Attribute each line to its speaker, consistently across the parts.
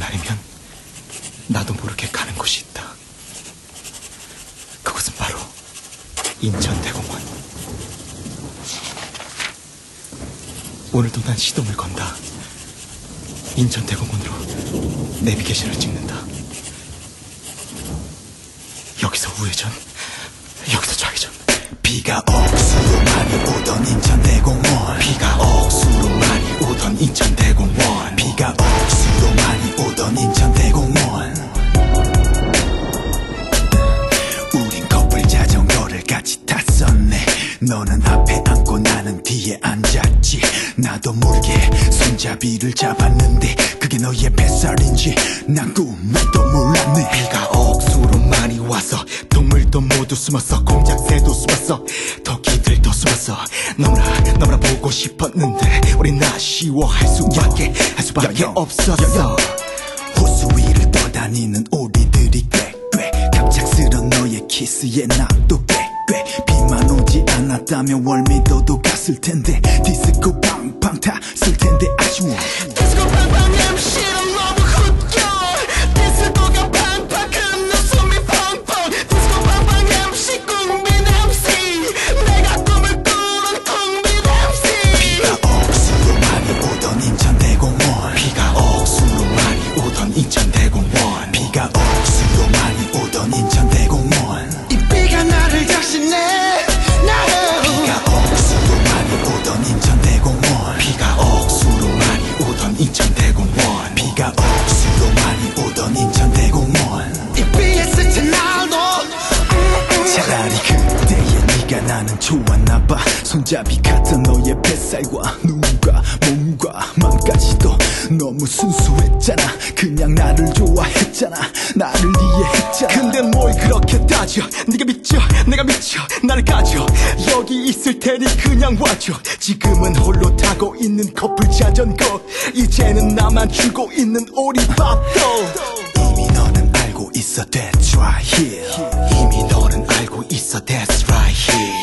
Speaker 1: 날이면 나도 모르게 가는 곳이 있다. 그곳은 바로 인천대공원. 오늘도 난 시동을 건다. 인천대공원으로 내비게이션을 찍는다. 여기서 우회전, 여기서 좌회전.
Speaker 2: 비가 억수로 많이 오던 인천대공원
Speaker 1: 비가 억수로 많이 오던 인천대공원.
Speaker 2: 손잡이를 잡았는데 그게 너의 뱃살인지 난 꿈에도 몰랐네.
Speaker 1: 비가 억수로 많이 와서 동물도 모두 숨었어. 공작새도 숨었어. 토끼들도 숨었어. 너무나 너무나 보고 싶었는데 우린 아쉬워할 수밖에 할 수밖에. 없었어.
Speaker 2: 호수 위를 떠다니는 오리들이 꾀꾀 갑작스런 너의 키스에 나도 꾀꾀 비만 오지 않았다면 월미도도 갔을 텐데. 디스코 팡팡 탔을 텐데 아쉬워.
Speaker 3: 디스코 팡팡 MC는 너무 웃겨. 디스코가 팡팡 큰 웃음이 펑펑. 디스코 팡팡 MC 국민 MC. 내가 꿈을 꾸는 국민 MC.
Speaker 2: 비가 억수로 많이 오던 인천대공원.
Speaker 1: 비가 억수로 많이 오던 인천대공원.
Speaker 2: 비가 억수로 많이 오던 인천대공원.
Speaker 3: 이 비가 나를 작신해
Speaker 2: 인천 대공원.
Speaker 1: 이
Speaker 3: 비에 스친 날도.
Speaker 2: 차라리 그때의 네가 나는 좋았나봐. 손잡이 같은 너의 뱃살과 눈과 몸과 맘까지도 너무 순수했잖아. 그냥 나를 좋아했잖아. 나를 이해했잖아.
Speaker 1: 근데 뭘 그렇게 따져? 네가 미쳐 내가 미쳐 나를 가져? 여기 있을 테니 그냥 와줘. 지금은 홀로 타고 있는 커플 자전거. 이제는 나만 주고 있는 오리밥도.
Speaker 2: 이미 너는 알고 있어 That's right here.
Speaker 1: 이미 너는 알고 있어 That's right here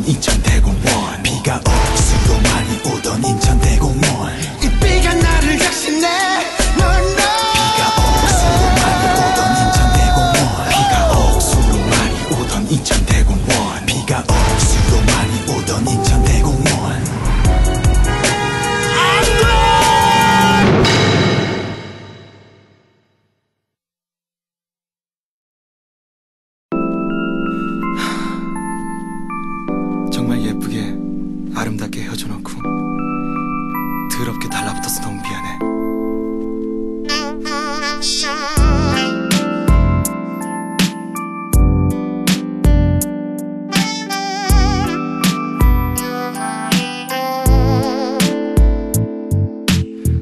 Speaker 2: 오던 인천대공원.
Speaker 1: 비가 억수로 많이 오던 인천대공원.
Speaker 2: 이
Speaker 1: 비가
Speaker 3: 나를 작신해.
Speaker 2: 비가 억수로 많이 오던 인천대공원.
Speaker 1: 비가 억수로 많이 오던 인천 아름답게 헤어져 놓고 더럽게 달라붙어서 너무 미안해.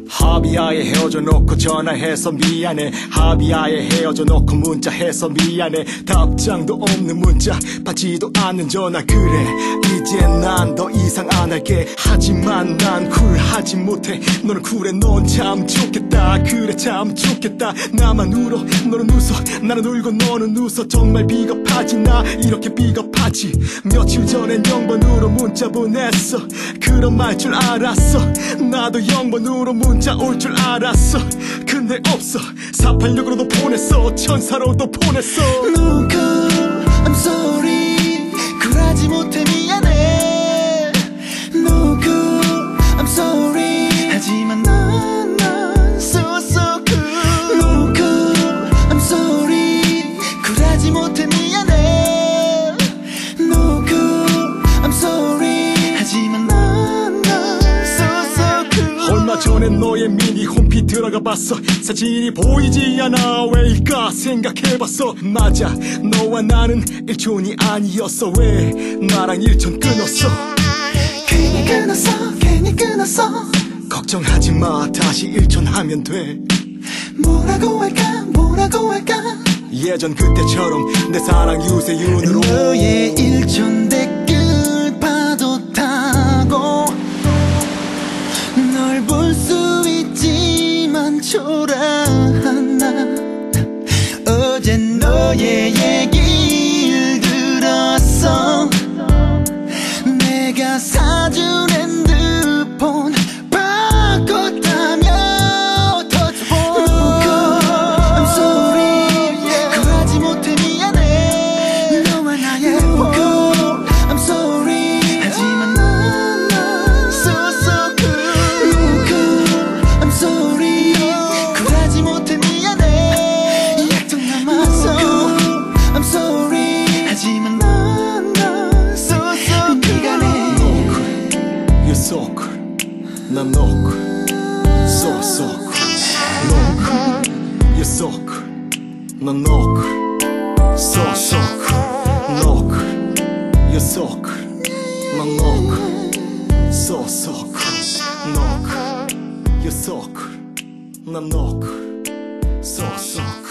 Speaker 1: 합의하에 헤어져 놓고 전화해서 미안해. 합의하에 헤어져 놓고 문자해서 미안해. 답장도 없는 문자 받지도 않는 전화 그래. 이제 난 더 이상 안 할게. 하지만 난 쿨하지 못해. 너는 쿨해 넌 참 좋겠다. 그래 참 좋겠다. 나만 울어. 너는 웃어. 나는 울고 너는 웃어. 정말 비겁하지 나. 이렇게 비겁하지. 며칠 전엔 0번으로 문자 보냈어. 그런 말 줄 알았어. 나도 0번으로 문자 올 줄 알았어. 근데 없어. 486으로도 보냈어. 천사로도 보냈어 들어가 봤어. 사진이 보이지 않아. 왜일까 다 생각해봤어. 맞아. 너와 나는 일촌이 아니었어. 왜 나랑 일촌 끊었어?
Speaker 3: 괜히 끊었어. 괜히 끊었어.
Speaker 1: 걱정하지 마. 다시 일촌 하면 돼.
Speaker 3: 뭐라고 할까? 뭐라고 할까?
Speaker 1: 예전 그때처럼 내 사랑 유세윤으로.
Speaker 3: 너의 일촌 댓
Speaker 1: Сок на ног Сок, сок, ног Я сок на ног Сок, сок, ног Я сок на ног Сок, сок